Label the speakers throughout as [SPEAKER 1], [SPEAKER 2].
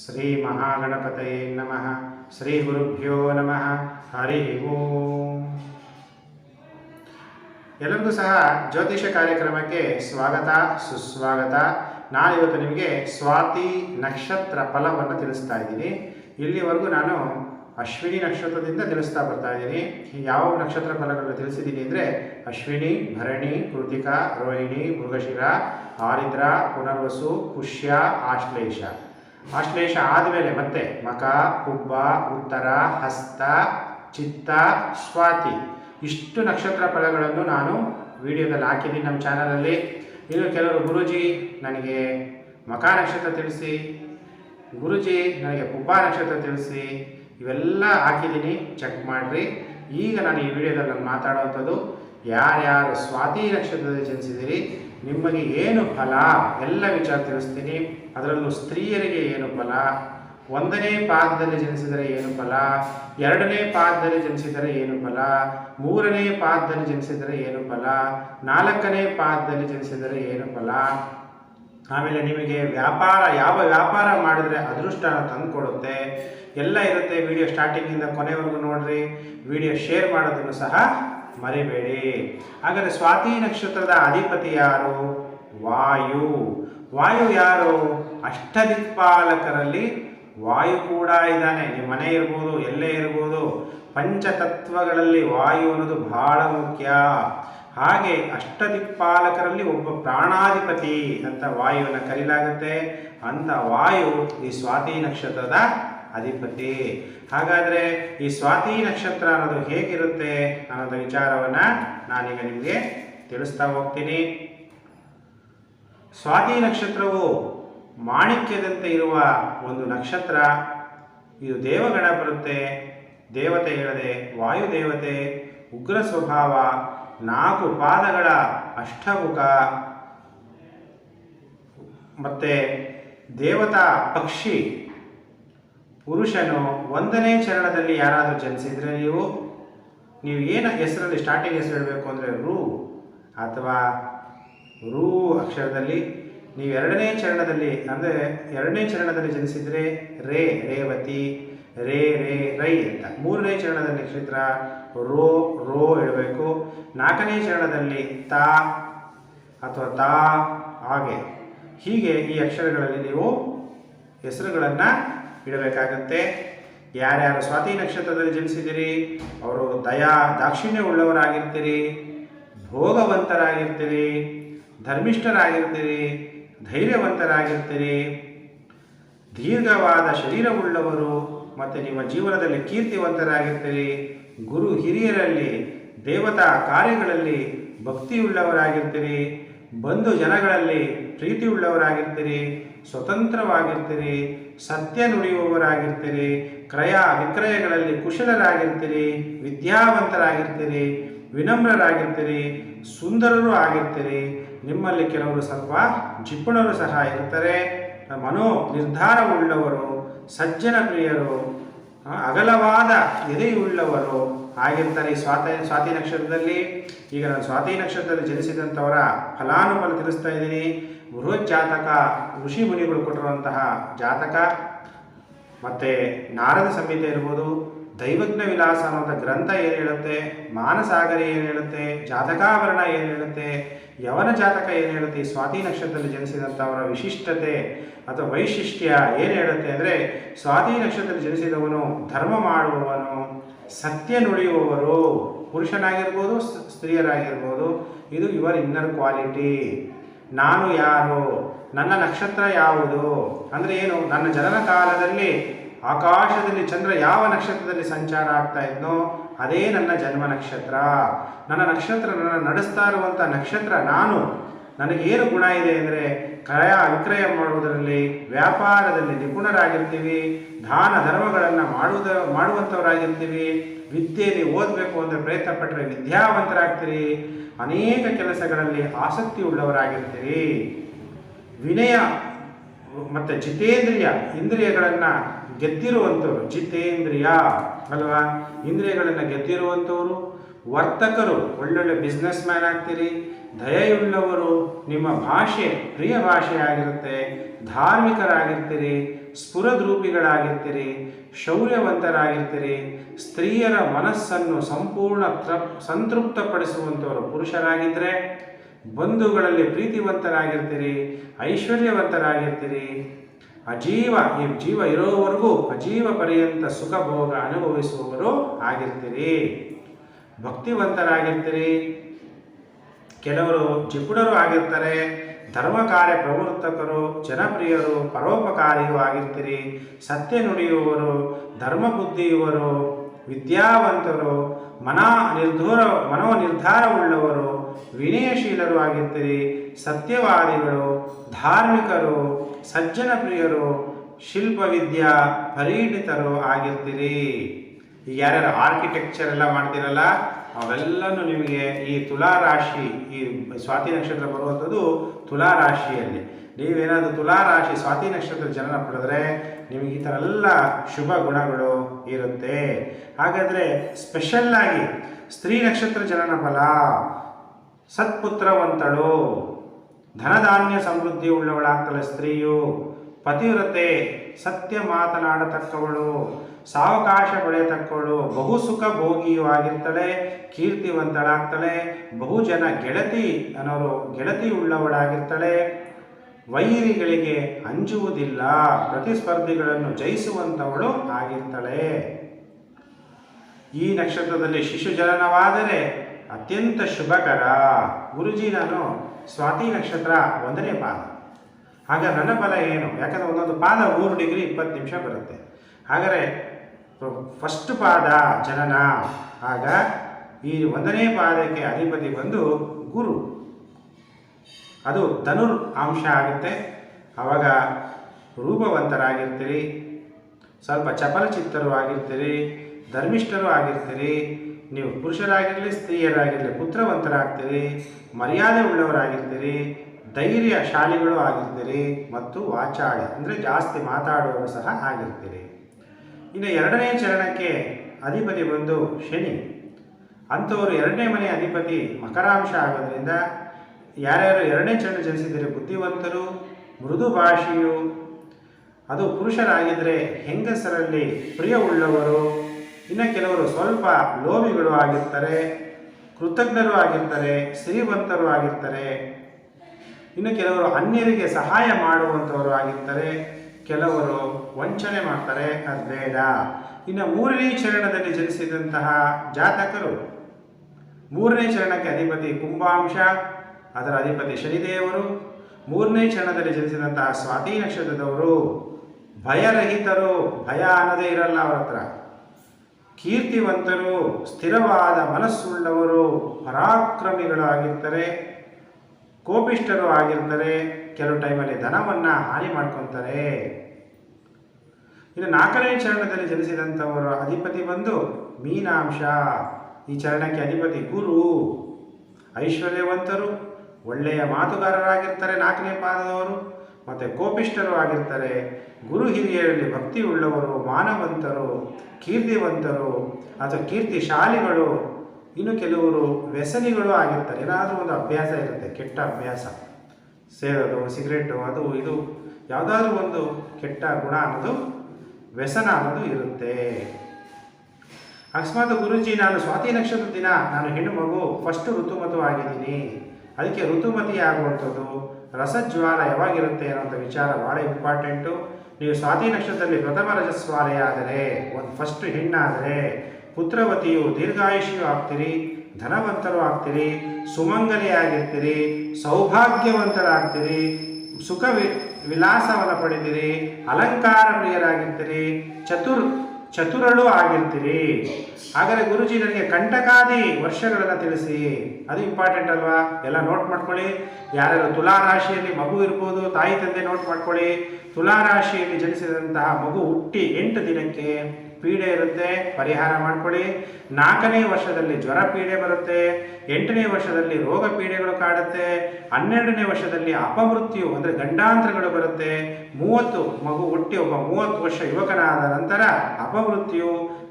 [SPEAKER 1] ಶ್ರೀ ಮಹಾಗಣಪತಯೇ ನಮಃ ಶ್ರೀ ಗುರುಭ್ಯೋ ನಮಃ ಹರಿ ಓಂ ಎಲ್ಲರಿಗೂ ಸಹ ಜ್ಯೋತಿಷ ಕಾರ್ಯಕ್ರಮಕ್ಕೆ ಸ್ವಾಗತ, ಸುಸ್ವಾಗತ. ನಾನಿವತ್ತು ನಿಮಗೆ ಸ್ವಾತಿ ನಕ್ಷತ್ರ ಫಲವನ್ನು ತಿಳಿಸ್ತಾ ಇದ್ದೀನಿ. ಇಲ್ಲಿವರೆಗೂ ನಾನು ಅಶ್ವಿನಿ ನಕ್ಷತ್ರದಿಂದ ತಿಳಿಸ್ತಾ ಬರ್ತಾ ಇದ್ದೀನಿ. ಯಾವ ನಕ್ಷತ್ರ ಫಲಗಳನ್ನು ತಿಳಿಸಿದ್ದೀನಿ ಅಂದರೆ ಅಶ್ವಿನಿ, ಭರಣಿ, ಕೃತಿಕಾ, ರೋಹಿಣಿ, ಮೃಗಶಿರ, ಆರಿದ್ರ, ಪುನರ್ವಸು, ಪುಷ್ಯ, ಆಶ್ಲೇಷ. ಆಶ್ಲೇಷ ಆದಮೇಲೆ ಮತ್ತೆ ಮಕ, ಕುಬ್ಬ, ಉತ್ತರ, ಹಸ್ತ, ಚಿತ್ತ, ಸ್ವಾತಿ. ಇಷ್ಟು ನಕ್ಷತ್ರ ಫಲಗಳನ್ನು ನಾನು ವಿಡಿಯೋದಲ್ಲಿ ಹಾಕಿದ್ದೀನಿ ನಮ್ಮ ಚಾನಲಲ್ಲಿ. ಇನ್ನು ಕೆಲವರು ಗುರುಜಿ ನನಗೆ ಮಕ ನಕ್ಷತ್ರ ತಿಳಿಸಿ, ಗುರುಜಿ ನನಗೆ ಕುಬ್ಬ ನಕ್ಷತ್ರ ತಿಳಿಸಿ, ಇವೆಲ್ಲ ಹಾಕಿದ್ದೀನಿ. ಚೆಕ್ ಮಾಡಿರಿ. ಈಗ ನಾನು ಈ ವಿಡಿಯೋದಲ್ಲಿ ನಾನು ಮಾತಾಡುವಂಥದ್ದು ಯಾರ್ಯಾರು ಸ್ವಾತಿ ನಕ್ಷತ್ರದಲ್ಲಿ ಜನಿಸಿದಿರಿ ನಿಮಗೆ ಏನು ಫಲ? ಎಲ್ಲ ವಿಚಾರ ತಿಳಿಸ್ತೀನಿ. ಅದರಲ್ಲೂ ಸ್ತ್ರೀಯರಿಗೆ ಏನು ಫಲ? ಒಂದನೇ ಪಾದದಲ್ಲಿ ಜನಿಸಿದರೆ ಏನು ಫಲ? ಎರಡನೇ ಪಾದದಲ್ಲಿ ಜನಿಸಿದರೆ ಏನು ಫಲ? ಮೂರನೇ ಪಾದದಲ್ಲಿ ಜನಿಸಿದರೆ ಏನು ಫಲ? ನಾಲ್ಕನೇ ಪಾದದಲ್ಲಿ ಜನಿಸಿದರೆ ಏನು ಫಲ? ಆಮೇಲೆ ನಿಮಗೆ ವ್ಯಾಪಾರ, ಯಾವ ವ್ಯಾಪಾರ ಮಾಡಿದ್ರೆ ತಂದು ತಂದುಕೊಡುತ್ತೆ? ಎಲ್ಲ ಇರುತ್ತೆ. ವಿಡಿಯೋ ಸ್ಟಾರ್ಟಿಂಗಿಂದ ಕೊನೆವರೆಗೂ ನೋಡ್ರಿ. ವಿಡಿಯೋ ಶೇರ್ ಮಾಡೋದನ್ನು ಸಹ ಮರಿಬೇಡಿ. ಹಾಗಾದರೆ ಸ್ವಾತಿ ನಕ್ಷತ್ರದ ಅಧಿಪತಿ ಯಾರು? ವಾಯು. ವಾಯು ಯಾರು? ಅಷ್ಟದಿಕ್ಪಾಲಕರಲ್ಲಿ ವಾಯು ಕೂಡ ಇದ್ದಾನೆ. ನಿಮ್ಮ ಮನೆ ಇರ್ಬೋದು, ಎಲ್ಲೇ ಇರ್ಬೋದು. ಪಂಚತತ್ವಗಳಲ್ಲಿ ವಾಯು ಅನ್ನೋದು ಬಹಳ ಮುಖ್ಯ. ಹಾಗೆ ಅಷ್ಟದಿಕ್ಪಾಲಕರಲ್ಲಿ ಒಬ್ಬ ಪ್ರಾಣಾಧಿಪತಿ ಅಂತ ವಾಯುವನ್ನು ಕರೀಲಾಗುತ್ತೆ. ಅಂತ ವಾಯು ಈ ಸ್ವಾತಿ ನಕ್ಷತ್ರದ ಅಧಿಪತಿ. ಹಾಗಾದರೆ ಈ ಸ್ವಾತಿ ನಕ್ಷತ್ರ ಅನ್ನೋದು ಹೇಗಿರುತ್ತೆ ಅನ್ನೋದು ವಿಚಾರವನ್ನು ನಾನೀಗ ನಿಮಗೆ ತಿಳಿಸ್ತಾ ಹೋಗ್ತೀನಿ. ಸ್ವಾತಿ ನಕ್ಷತ್ರವು ಮಾಣಿಕ್ಯದಂತೆ ಇರುವ ಒಂದು ನಕ್ಷತ್ರ. ಇದು ದೇವಗಣ ಬರುತ್ತೆ. ದೇವತೆ ಇಲ್ಲದೆ ವಾಯುದೇವತೆ, ಉಗ್ರ ಸ್ವಭಾವ, ನಾಲ್ಕು ಪಾದಗಳ ಅಷ್ಟಮುಖ. ಮತ್ತು ದೇವತಾ ಪಕ್ಷಿ ಪುರುಷನು ಒಂದನೇ ಚರಣದಲ್ಲಿ ಯಾರಾದರೂ ಜನಿಸಿದರೆ ನೀವು ನೀವು ಏನು ಹೆಸರಲ್ಲಿ ಸ್ಟಾರ್ಟಿಂಗ್ ಹೆಸರು ಹೇಳಬೇಕು ಅಂದರೆ ರೂ ಅಥವಾ ರೂ ಅಕ್ಷರದಲ್ಲಿ, ನೀವು ಎರಡನೇ ಚರಣದಲ್ಲಿ, ಅಂದರೆ ಎರಡನೇ ಚರಣದಲ್ಲಿ ಜನಿಸಿದರೆ ರೇ, ರೇವತಿ, ರೇ ರೇ, ರೈ ಅಂತ. ಮೂರನೇ ಚರಣದಲ್ಲಿ ನಕ್ಷತ್ರ ರೋ ರೋ ಇಡಬೇಕು ನಾಲ್ಕನೇ ಚರಣದಲ್ಲಿ ತಾ ಅಥವಾ ತಾ, ಹಾಗೆ. ಹೀಗೆ ಈ ಅಕ್ಷರಗಳಲ್ಲಿ ನೀವು ಹೆಸರುಗಳನ್ನು ಇಡಬೇಕಾಗತ್ತೆ ಯಾರ್ಯಾರು ಸ್ವಾತಿ ನಕ್ಷತ್ರದಲ್ಲಿ ಜನಿಸಿದಿರಿ, ಅವರು ದಯಾ ದಾಕ್ಷಿಣ್ಯ ಉಳ್ಳವರಾಗಿರ್ತೀರಿ, ಭೋಗವಂತರಾಗಿರ್ತೀರಿ, ಧರ್ಮಿಷ್ಠರಾಗಿರ್ತೀರಿ, ಧೈರ್ಯವಂತರಾಗಿರ್ತೀರಿ, ದೀರ್ಘವಾದ ಶರೀರವುಳ್ಳವರು ಮತ್ತು ನಿಮ್ಮ ಜೀವನದಲ್ಲಿ ಕೀರ್ತಿವಂತರಾಗಿರ್ತೀರಿ, ಗುರು ಹಿರಿಯರಲ್ಲಿ, ದೇವತಾ ಕಾರ್ಯಗಳಲ್ಲಿ ಭಕ್ತಿಯುಳ್ಳವರಾಗಿರ್ತೀರಿ ಬಂಧು ಜನಗಳಲ್ಲಿ ಪ್ರೀತಿಯುಳ್ಳವರಾಗಿರ್ತೀರಿ, ಸ್ವತಂತ್ರವಾಗಿರ್ತೀರಿ, ಸತ್ಯ ನುಡಿಯುವವರಾಗಿರ್ತೀರಿ, ಕ್ರಯ ವಿಕ್ರಯಗಳಲ್ಲಿ ಕುಶಲರಾಗಿರ್ತೀರಿ, ವಿದ್ಯಾವಂತರಾಗಿರ್ತೀರಿ, ವಿನಮ್ರರಾಗಿರ್ತೀರಿ, ಸುಂದರರು ಆಗಿರ್ತೀರಿ. ನಿಮ್ಮಲ್ಲಿ ಕೆಲವರು ಸ್ವಲ್ಪ ಜಿಪ್ಪುಣರು ಸಹ ಇರ್ತಾರೆ. ಮನೋ ನಿರ್ಧಾರವುಳ್ಳವರು, ಸಜ್ಜನ ಪ್ರಿಯರು, ಅಗಲವಾದ ಎದೆಯುಳ್ಳವರು ಆಗಿರ್ತಾರೆ ಈ ಸ್ವಾತಿ ಸ್ವಾತಿ ನಕ್ಷತ್ರದಲ್ಲಿ ಈಗ ನಾನು ಸ್ವಾತಿ ನಕ್ಷತ್ರದಲ್ಲಿ ಜನಿಸಿದಂಥವರ ಫಲಾನುಫಲ ತಿಳಿಸ್ತಾ ಇದ್ದೀನಿ. ಬೃಹತ್ ಜಾತಕ ಋಷಿ ಮುನಿಗಳು ಕೊಟ್ಟಿರುವಂತಹ ಜಾತಕ. ಮತ್ತು ನಾರದ ಸಂಹಿತೆ ಇರ್ಬೋದು. ದೈವಜ್ಞ ವಿಲಾಸ ಅನ್ನೋಂಥ ಗ್ರಂಥ ಏನು ಹೇಳುತ್ತೆ? ಮಾನಸಾಗರ ಏನು ಹೇಳುತ್ತೆ? ಜಾತಕಾವರಣ ಏನು ಹೇಳುತ್ತೆ? ಯವನ ಜಾತಕ ಏನು ಹೇಳುತ್ತೆ? ಈ ಸ್ವಾತಿ ನಕ್ಷತ್ರದಲ್ಲಿ ಜನಿಸಿದಂಥವರ ವಿಶಿಷ್ಟತೆ ಅಥವಾ ವೈಶಿಷ್ಟ್ಯ ಏನು ಹೇಳುತ್ತೆ ಅಂದರೆ, ಸ್ವಾತಿ ನಕ್ಷತ್ರದಲ್ಲಿ ಜನಿಸಿದವನು ಧರ್ಮ ಮಾಡುವವನು, ಸತ್ಯ ನುಡಿಯುವವರು, ಪುರುಷನಾಗಿರ್ಬೋದು ಸ್ತ್ರೀಯರಾಗಿರ್ಬೋದು, ಇದು ಯುವರ್ ಇನ್ನರ್ ಕ್ವಾಲಿಟಿ. ನಾನು ಯಾರು? ನನ್ನ ನಕ್ಷತ್ರ ಯಾವುದು? ಅಂದರೆ ಏನು? ನನ್ನ ಜನನ ಕಾಲದಲ್ಲಿ ಆಕಾಶದಲ್ಲಿ ಚಂದ್ರ ಯಾವ ನಕ್ಷತ್ರದಲ್ಲಿ ಸಂಚಾರ ಆಗ್ತಾ ಇದ್ನೋ ಅದೇ ನನ್ನ ಜನ್ಮ ನಕ್ಷತ್ರ. ನನ್ನ ನಕ್ಷತ್ರ ನನ್ನ ನಡೆಸ್ತಾ ಇರುವಂಥ ನಕ್ಷತ್ರ ನಾನು. ನನಗೇನು ಗುಣ ಇದೆ ಅಂದರೆ ಕ್ರಯ ವಿಕ್ರಯ ಮಾಡುವುದರಲ್ಲಿ ವ್ಯಾಪಾರದಲ್ಲಿ ನಿಪುಣರಾಗಿರ್ತೀವಿ, ದಾನ ಧರ್ಮಗಳನ್ನು ಮಾಡುವುದ ಮಾಡುವಂಥವರಾಗಿರ್ತೀವಿ ವಿದ್ಯೆಯಲ್ಲಿ ಓದಬೇಕು ಅಂತ ಪ್ರಯತ್ನ ಪಟ್ಟರೆ ವಿದ್ಯಾವಂತರಾಗ್ತೀರಿ, ಅನೇಕ ಕೆಲಸಗಳಲ್ಲಿ ಆಸಕ್ತಿ ಉಳ್ಳವರಾಗಿರ್ತೀರಿ. ವಿನಯ ಮತ್ತು ಜಿತೇಂದ್ರಿಯ ಇಂದ್ರಿಯಗಳನ್ನು ಗೆದ್ದಿರುವಂಥವ್ರು, ಜಿತೇಂದ್ರಿಯ, ಅಲ್ವಾ? ಇಂದ್ರಿಯಗಳನ್ನು ಗೆದ್ದಿರುವಂಥವರು, ವರ್ತಕರು, ಒಳ್ಳೊಳ್ಳೆ ಬಿಸ್ನೆಸ್ ಮ್ಯಾನ್ ಆಗ್ತೀರಿ, ದಯೆಯುಳ್ಳವರು, ನಿಮ್ಮ ಭಾಷೆ, ಪ್ರಿಯ ಭಾಷೆಯಾಗಿರುತ್ತೆ ಧಾರ್ಮಿಕರಾಗಿರ್ತೀರಿ, ಸ್ಫುರದ್ರೂಪಿಗಳಾಗಿರ್ತೀರಿ, ಶೌರ್ಯವಂತರಾಗಿರ್ತೀರಿ, ಸ್ತ್ರೀಯರ ಮನಸ್ಸನ್ನು ಸಂಪೂರ್ಣ ತ್ರ ಸಂತೃಪ್ತಪಡಿಸುವಂಥವರು ಪುರುಷರಾಗಿದ್ದರೆ ಬಂಧುಗಳಲ್ಲಿ ಪ್ರೀತಿವಂತರಾಗಿರ್ತೀರಿ, ಐಶ್ವರ್ಯವಂತರಾಗಿರ್ತೀರಿ ಅಜೀವ ಈ ಜೀವ ಇರೋವರೆಗೂ ಅಜೀವ ಪರ್ಯಂತ ಸುಖ ಭೋಗ ಅನುಭವಿಸುವವರು ಆಗಿರ್ತೀರಿ. ಭಕ್ತಿವಂತರಾಗಿರ್ತೀರಿ. ಕೆಲವರು ಜಿಪುಣರು ಆಗಿರ್ತಾರೆ, ಧರ್ಮ ಕಾರ್ಯ ಪ್ರವರ್ತಕರು, ಜನಪ್ರಿಯರು, ಪರೋಪಕಾರಿಯೂ ಆಗಿರ್ತೀರಿ. ಸತ್ಯ ನುಡಿಯುವವರು, ಧರ್ಮ ಬುದ್ಧಿಯುವರು, ವಿದ್ಯಾವಂತರು, ಮನ ನಿರ್ಧೂರ ಮನೋ ನಿರ್ಧಾರವುಳ್ಳವರು ವಿನಯಶೀಲರು ಆಗಿರ್ತೀರಿ. ಸತ್ಯವಾದಿಗಳು, ಧಾರ್ಮಿಕರು ಸಜ್ಜನ ಪ್ರಿಯರು, ಶಿಲ್ಪವಿದ್ಯಾ ಪರಿಣಿತರು ಆಗಿರ್ತೀರಿ. ಈಗ ಯಾರ್ಯಾರು ಆರ್ಕಿಟೆಕ್ಚರ್ ಎಲ್ಲ ಮಾಡ್ತೀರಲ್ಲ, ಅವೆಲ್ಲನೂ ನಿಮಗೆ ಈ ತುಲಾ ರಾಶಿ, ಈ ಸ್ವಾತಿ ನಕ್ಷತ್ರ ಬರುವಂಥದ್ದು ತುಲಾ ರಾಶಿಯಲ್ಲಿ. ನೀವೇನಾದರೂ ತುಲಾ ರಾಶಿ, ಸ್ವಾತಿ ನಕ್ಷತ್ರ ಜನನ ಪಡೆದ್ರೆ ನಿಮಗೆ ಈ ಥರ ಎಲ್ಲ ಶುಭ ಗುಣಗಳು ಇರುತ್ತೆ. ಹಾಗಾದರೆ ಸ್ಪೆಷಲ್ಲಾಗಿ ಸ್ತ್ರೀ ನಕ್ಷತ್ರ ಜನನ ಫಲ. ಸತ್ಪುತ್ರವಂತಳು ಧನಧಾನ್ಯ ಸಮೃದ್ಧಿ ಉಳ್ಳವಳಾಗ್ತಾಳೆ ಸ್ತ್ರೀಯು, ಪತಿವ್ರತೆ ಸತ್ಯ ಮಾತನಾಡತಕ್ಕವಳು, ಸಾವಕಾಶ ಪಡೆಯತಕ್ಕವಳು ಬಹು ಸುಖ ಭೋಗಿಯೂ ಆಗಿರ್ತಾಳೆ, ಕೀರ್ತಿವಂತಳಾಗ್ತಾಳೆ, ಬಹುಜನ ಗೆಳತಿ ಅನ್ನೋರು ಗೆಳತಿ ಉಳ್ಳವಳಾಗಿರ್ತಾಳೆ. ವೈರಿಗಳಿಗೆ ಅಂಜುವುದಿಲ್ಲ, ಪ್ರತಿಸ್ಪರ್ಧಿಗಳನ್ನು ಜಯಿಸುವಂಥವಳು ಆಗಿರ್ತಾಳೆ. ಈ ನಕ್ಷತ್ರದಲ್ಲಿ ಶಿಶು ಜನನವಾದರೆ ಅತ್ಯಂತ ಶುಭಕರ. ಗುರುಜಿ, ನಾನು ಸ್ವಾತಿ ನಕ್ಷತ್ರ ಒಂದನೇ ಪಾದ. ಆಗ ನನ್ನ ಫಲ ಏನು? ಯಾಕಂದರೆ ಒಂದೊಂದು ಪಾದ ಮೂರು ಡಿಗ್ರಿ ಇಪ್ಪತ್ತು ನಿಮಿಷ ಬರುತ್ತೆ. ಹಾಗಾದರೆ ಫಸ್ಟ್ ಪಾದ ಜನನ. ಆಗ ಈ ಒಂದನೇ ಪಾದಕ್ಕೆ ಅಧಿಪತಿ ಬಂದು ಗುರು. ಅದು ಧನುರ್ ಅಂಶ ಆಗುತ್ತೆ. ಆವಾಗ ರೂಪವಂತರಾಗಿರ್ತೀರಿ. ಸ್ವಲ್ಪ ಚಪಲಚಿತ್ತರು ಆಗಿರ್ತೀರಿ. ಧರ್ಮಿಷ್ಠರು ಆಗಿರ್ತೀರಿ. ನೀವು ಪುರುಷರಾಗಿರಲಿ, ಸ್ತ್ರೀಯರಾಗಿರಲಿ, ಪುತ್ರವಂತರಾಗ್ತೀರಿ, ಮರ್ಯಾದೆ ಉಳ್ಳವರಾಗಿರ್ತೀರಿ, ಧೈರ್ಯ ಶಾಲಿಗಳು ಆಗಿರ್ತೀರಿ ಮತ್ತು ವಾಚಾಳಿ, ಅಂದರೆ ಜಾಸ್ತಿ ಮಾತಾಡುವವರು ಸಹ ಆಗಿರ್ತೀರಿ. ಇನ್ನು ಎರಡನೇ ಚರಣಕ್ಕೆ ಅಧಿಪತಿ ಬಂದು ಶನಿ. ಅಂಥವರು ಎರಡನೇ ಮನೆ ಅಧಿಪತಿ ಮಕರಾಂಶ ಆಗೋದ್ರಿಂದ ಯಾರ್ಯಾರು ಎರಡನೇ ಚರಣ ಜನಿಸಿದರೆ ಬುದ್ಧಿವಂತರು, ಮೃದು ಭಾಷೆಯು ಅದು ಪುರುಷರಾಗಿದ್ದರೆ ಹೆಂಗಸರಲ್ಲಿ ಪ್ರಿಯವುಳ್ಳವರು ಇನ್ನು ಕೆಲವರು ಸ್ವಲ್ಪ ಲೋಭಿಗಳು ಆಗಿರ್ತಾರೆ, ಕೃತಜ್ಞರು ಆಗಿರ್ತಾರೆ, ಶ್ರೀಮಂತರು ಆಗಿರ್ತಾರೆ. ಇನ್ನು ಕೆಲವರು ಅನ್ಯರಿಗೆ ಸಹಾಯ ಮಾಡುವಂಥವರು ಆಗಿರ್ತಾರೆ. ಕೆಲವರು ವಂಚನೆ ಮಾಡ್ತಾರೆ. ಅದು ಬೇಡ. ಇನ್ನು ಮೂರನೇ ಚರಣದಲ್ಲಿ ಜನಿಸಿದಂತಹ ಜಾತಕರು. ಮೂರನೇ ಚರಣಕ್ಕೆ ಅಧಿಪತಿ ಕುಂಭಾಂಶ, ಅದರ ಅಧಿಪತಿ ಶನಿದೇವರು. ಮೂರನೇ ಚರಣದಲ್ಲಿ ಜನಿಸಿದಂತಹ ಸ್ವಾತಿ ನಕ್ಷತ್ರದವರು ಭಯರಹಿತರು. ಭಯ ಅನ್ನದೇ ಇರಲ್ಲ ಅವರ ಹತ್ರ. ಕೀರ್ತಿವಂತರು, ಸ್ಥಿರವಾದ ಮನಸ್ಸುಳ್ಳವರು, ಪರಾಕ್ರಮಿಗಳಾಗಿರ್ತಾರೆ, ಕೋಪಿಷ್ಠರು ಆಗಿರ್ತಾರೆ, ಕೆಲವು ಟೈಮಲ್ಲಿ ಧನವನ್ನು ಹಾನಿ ಮಾಡ್ಕೊತಾರೆ. ಇನ್ನು ನಾಲ್ಕನೇ ಚರಣದಲ್ಲಿ ಜನಿಸಿದಂಥವರ ಅಧಿಪತಿ ಬಂದು ಮೀನಾಂಶ. ಈ ಚರಣಕ್ಕೆ ಅಧಿಪತಿ ಗುರು. ಐಶ್ವರ್ಯವಂತರು, ಒಳ್ಳೆಯ ಮಾತುಗಾರರಾಗಿರ್ತಾರೆ ನಾಲ್ಕನೇ ಪಾದದವರು. ಮತ್ತು ಕೋಪಿಷ್ಠರು ಆಗಿರ್ತಾರೆ, ಗುರು ಹಿರಿಯರಲ್ಲಿ ಭಕ್ತಿ ಉಳ್ಳವರು ಮಾನವಂತರು, ಕೀರ್ತಿವಂತರು, ಅಥವಾ ಕೀರ್ತಿಶಾಲಿಗಳು, ಇನ್ನು ಕೆಲವರು ವ್ಯಸನಿಗಳು ಆಗಿರ್ತಾರೆ. ಏನಾದರೂ ಒಂದು ಅಭ್ಯಾಸ ಇರುತ್ತೆ, ಕೆಟ್ಟ ಅಭ್ಯಾಸ. ಸೇರೋದು, ಸಿಗರೇಟು, ಅದು ಇದು, ಯಾವುದಾದ್ರೂ ಒಂದು ಕೆಟ್ಟ ಗುಣ ಅನ್ನೋದು, ವ್ಯಸನ ಅನ್ನೋದು ಇರುತ್ತೆ. ಅಕಸ್ಮಾತ್ ಗುರುಜಿ, ನಾನು ಸ್ವಾತಿ ನಕ್ಷತ್ರ ದಿನ, ನಾನು ಹೆಣ್ಣು ಮಗು, ಫಸ್ಟ್ ಋತುಮತು ಆಗಿದ್ದೀನಿ ಅದಕ್ಕೆ ಋತುಮತಿ ಆಗುವಂಥದ್ದು ರಸಜ್ವಾಲ ಯಾವಾಗಿರುತ್ತೆ ಅನ್ನೋಂಥ ವಿಚಾರ ಭಾಳ ಇಂಪಾರ್ಟೆಂಟು. ನೀವು ಸ್ವಾತಿ ನಕ್ಷತ್ರದಲ್ಲಿ ಪ್ರಥಮ ರಜಸ್ವಾಲಯ ಆದರೆ ಒಂದು ಫಸ್ಟ್ ಹೆಣ್ಣಾದರೆ, ಪುತ್ರವತಿಯು ದೀರ್ಘಾಯುಷಿಯು ಆಗ್ತೀರಿ, ಧನವಂತರು ಆಗ್ತೀರಿ, ಸುಮಂಗಲಿಯಾಗಿರ್ತೀರಿ, ಸೌಭಾಗ್ಯವಂತರಾಗ್ತೀರಿ, ಸುಖ ವಿ ವಿಲಾಸವನ್ನು ಪಡೆದಿರಿ, ಅಲಂಕಾರ ಪ್ರಿಯರಾಗಿರ್ತೀರಿ, ಚತುರ್ ಚತುರಳು ಆಗಿರ್ತೀರಿ. ಹಾಗಾದರೆ ಗುರುಜಿ ನನಗೆ ಕಂಟಕಾದಿ ವರ್ಷಗಳನ್ನು ತಿಳಿಸಿ. ಅದು ಇಂಪಾರ್ಟೆಂಟ್ ಅಲ್ವಾ? ಎಲ್ಲ ನೋಟ್ ಮಾಡ್ಕೊಳ್ಳಿ. ಯಾರ್ಯಾರು ತುಲಾ ರಾಶಿಯಲ್ಲಿ ಮಗು ಇರ್ಬೋದು, ತಾಯಿ ತಂದೆ ನೋಟ್ ಮಾಡ್ಕೊಳ್ಳಿ. ತುಲಾ ರಾಶಿಯಲ್ಲಿ ಜನಿಸಿದಂತಹ ಮಗು ಹುಟ್ಟಿ ಎಂಟು ದಿನಕ್ಕೆ ಪೀಡೆ ಇರುತ್ತೆ, ಪರಿಹಾರ ಮಾಡ್ಕೊಳ್ಳಿ. ನಾಲ್ಕನೇ ವರ್ಷದಲ್ಲಿ ಜ್ವರ ಪೀಡೆ ಬರುತ್ತೆ, ಎಂಟನೇ ವರ್ಷದಲ್ಲಿ ರೋಗ ಪೀಡೆಗಳು ಕಾಡುತ್ತೆ, ಹನ್ನೆರಡನೇ ವರ್ಷದಲ್ಲಿ ಅಪಮೃತ್ಯು ಅಂದರೆ ಗಂಡಾಂತರಗಳು ಬರುತ್ತೆ, ಮೂವತ್ತು ಮಗು ಹುಟ್ಟಿ ಒಬ್ಬ ಮೂವತ್ತು ವರ್ಷ ಯುವಕನಾದ ನಂತರ ಅಪಮೃತ್ಯು,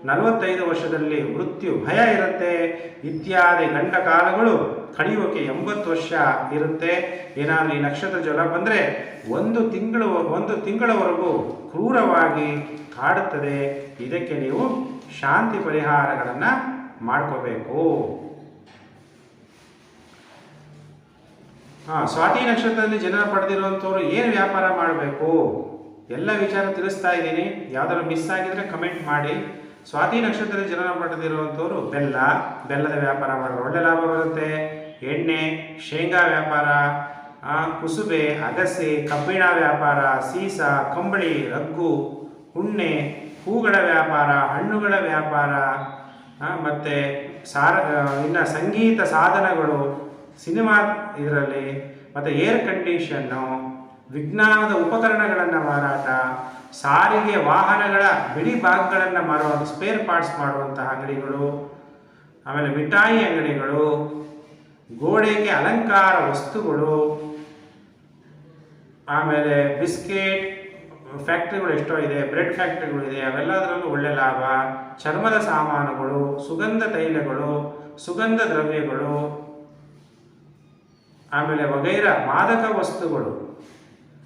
[SPEAKER 1] ನಲವತ್ತೈದು ವರ್ಷದಲ್ಲಿ ಮೃತ್ಯು ಭಯ ಇರುತ್ತೆ, ಇತ್ಯಾದಿ ಗಂಡ ಕಾಲಗಳು ಕಡಿಯೋಕೆ ಎಂಬತ್ತು ವರ್ಷ ಇರುತ್ತೆ. ಏನಾದರೂ ಈ ನಕ್ಷತ್ರ ಜಲ ಬಂದರೆ ಒಂದು ತಿಂಗಳು, ಒಂದು ತಿಂಗಳವರೆಗೂ ಕ್ರೂರವಾಗಿ ಕಾಡುತ್ತದೆ. ಇದಕ್ಕೆ ನೀವು ಶಾಂತಿ ಪರಿಹಾರಗಳನ್ನು ಮಾಡ್ಕೋಬೇಕು. ಹಾಂ, ಸ್ವಾತಿ ನಕ್ಷತ್ರದಲ್ಲಿ ಜನ ಪಡೆದಿರುವಂಥವ್ರು ಏನು ವ್ಯಾಪಾರ ಮಾಡಬೇಕು? ಎಲ್ಲ ವಿಚಾರ ತಿಳಿಸ್ತಾ ಇದ್ದೀನಿ. ಯಾವ್ದಾದ್ರು ಮಿಸ್ ಆಗಿದ್ರೆ ಕಮೆಂಟ್ ಮಾಡಿ. ಸ್ವಾತಿ ನಕ್ಷತ್ರದಲ್ಲಿ ಜನನ ಪಡೆದಿರುವಂಥವ್ರು ಬೆಲ್ಲ, ಬೆಲ್ಲದ ವ್ಯಾಪಾರ ಮಾಡಿದ್ರೆ ಒಳ್ಳೆ ಲಾಭ ಬರುತ್ತೆ. ಎಣ್ಣೆ, ಶೇಂಗಾ ವ್ಯಾಪಾರ ಕುಸುಬೆ, ಅಗಸೆ, ಕಬ್ಬಿಣ ವ್ಯಾಪಾರ, ಸೀಸ, ಕಂಬಳಿ, ರಗ್ಗು, ಉಣ್ಣೆ, ಹೂಗಳ ವ್ಯಾಪಾರ, ಹಣ್ಣುಗಳ ವ್ಯಾಪಾರ ಮತ್ತೆ ಸಾರ ಇನ್ನು ಸಂಗೀತ ಸಾಧನಗಳು, ಸಿನಿಮಾ ಇದರಲ್ಲಿ, ಮತ್ತು ಏರ್ ಕಂಡೀಷನ್ನು ವಿಜ್ಞಾನದ ಉಪಕರಣಗಳನ್ನು ಮಾರಾಟ, ಸಾರಿಗೆ ವಾಹನಗಳ ಬಿಡಿ ಭಾಗಗಳನ್ನು ಮಾರುವ ಸ್ಪೇರ್ ಪಾರ್ಟ್ಸ್ ಮಾಡುವಂತಹ ಅಂಗಡಿಗಳು, ಆಮೇಲೆ ಮಿಠಾಯಿ ಅಂಗಡಿಗಳು, ಗೋಡೆಗೆ ಅಲಂಕಾರ ವಸ್ತುಗಳು, ಆಮೇಲೆ ಬಿಸ್ಕೆಟ್, ಫ್ಯಾಕ್ಟ್ರಿಗಳು ಎಷ್ಟೋ ಇದೆ, ಬ್ರೆಡ್ ಫ್ಯಾಕ್ಟ್ರಿಗಳು ಇದೆ, ಅವೆಲ್ಲದರಲ್ಲೂ ಒಳ್ಳೆ ಲಾಭ. ಚರ್ಮದ ಸಾಮಾನುಗಳು, ಸುಗಂಧ ತೈಲಗಳು, ಸುಗಂಧ ದ್ರವ್ಯಗಳು, ಆಮೇಲೆ ವಗೈರ ಮಾದಕ ವಸ್ತುಗಳು.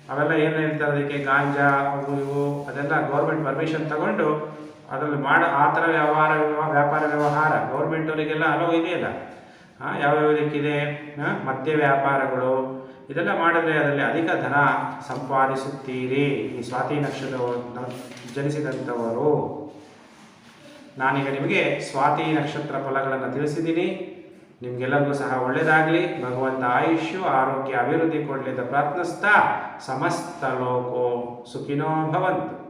[SPEAKER 1] ಅವೆಲ್ಲ ಏನು ಹೇಳ್ತಾರೆ ಅದಕ್ಕೆ ಗಾಂಜಾ ಅವು ಇವು ಅದೆಲ್ಲ ಗೌರ್ಮೆಂಟ್ ಪರ್ಮಿಷನ್ ತಗೊಂಡು ಅದರಲ್ಲಿ ಮಾಡೋ, ಆ ಥರ ವ್ಯವಹಾರ, ವ್ಯಾಪಾರ ವ್ಯವಹಾರ ಗೌರ್ಮೆಂಟವರಿಗೆಲ್ಲ ಅಲೋ ಇದೆಯಲ್ಲ? ಹಾಂ ಯಾವ್ಯಾವ ಇದಕ್ಕಿದೆ? ಮದ್ಯ ವ್ಯಾಪಾರಗಳು, ಇದೆಲ್ಲ ಮಾಡಿದ್ರೆ ಅದರಲ್ಲಿ ಅಧಿಕ ಧನ ಸಂಪಾದಿಸುತ್ತೀರಿ. ಈ ಸ್ವಾತಿ ನಕ್ಷತ್ರ ಜನಿಸಿದಂಥವರು. ನಾನೀಗ ನಿಮಗೆ ಸ್ವಾತಿ ನಕ್ಷತ್ರ ಫಲಗಳನ್ನು ತಿಳಿಸಿದ್ದೀನಿ. ನಿಮಗೆಲ್ಲರಿಗೂ ಸಹ ಒಳ್ಳೆಯದಾಗಲಿ ಭಗವಂತ ಆಯುಷ್ಯು ಆರೋಗ್ಯ ಅಭಿವೃದ್ಧಿ ಕೊಡಲಿ ಅಂತ ಪ್ರಾರ್ಥಿಸ್ತಾ ಸಮಸ್ತ ಲೋಕೋ ಸುಖಿನೋ ಭವಂತು.